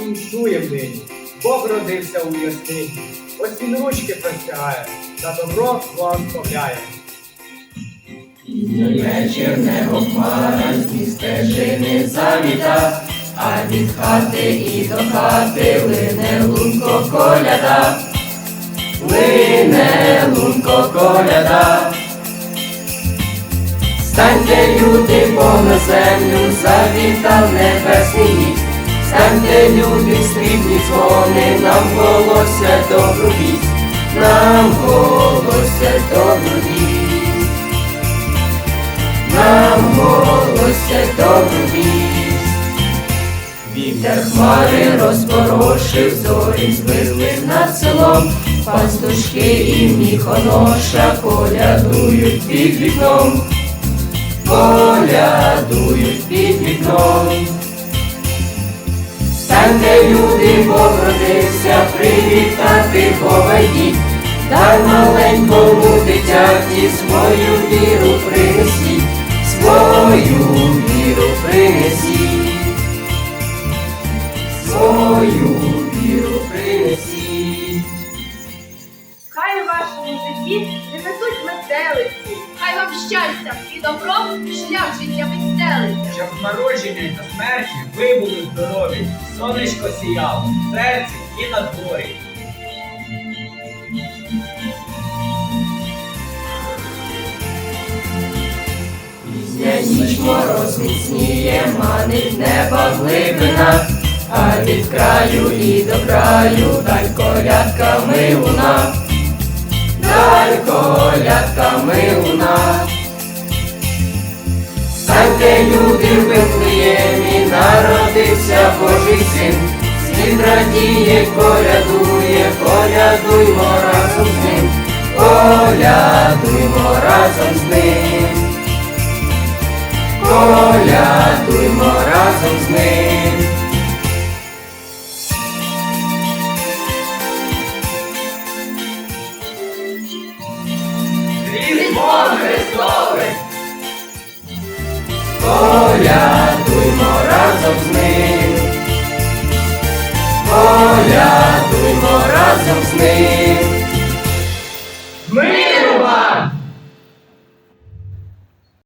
вінчуєм нині. Бог родився у яснині. Ось він ручки простягає, за добро благословляє. Пізній вечір небо хмара, зі стежини завіта, а від хати і до хати лине лунко коляда, лине лунко коляда. Станьте, люди, бо на землю завітав небесний міст. Станьте, люди, срібні дзвони, нам волосся добру вість, нам волосся добру вість. Нам волосся добру. Вітер хмари розпорошив, зорі звили над селом, пастушки і міхоноша колядують під вікном, колядують під вікном. Станьте, люди, Бог родився, привітати Бога йдіть, дай маленькому дитяті свою віру принесіть, свою віру принесіть, свою віру принесіть. Хай у вашому житті не несуть метелиці, хай вам щастя і добро шлях життя відстелиться. Народження на смерті ви були здорові, сонечко сіяло, в серці і на дворі. Ніч мороз міцніє, манить неба глибина, а від краю і до краю даль колядками луна, даль колядками син, світ радіє, колядує, колядуймо разом з ним, колядуймо разом з ним. Коля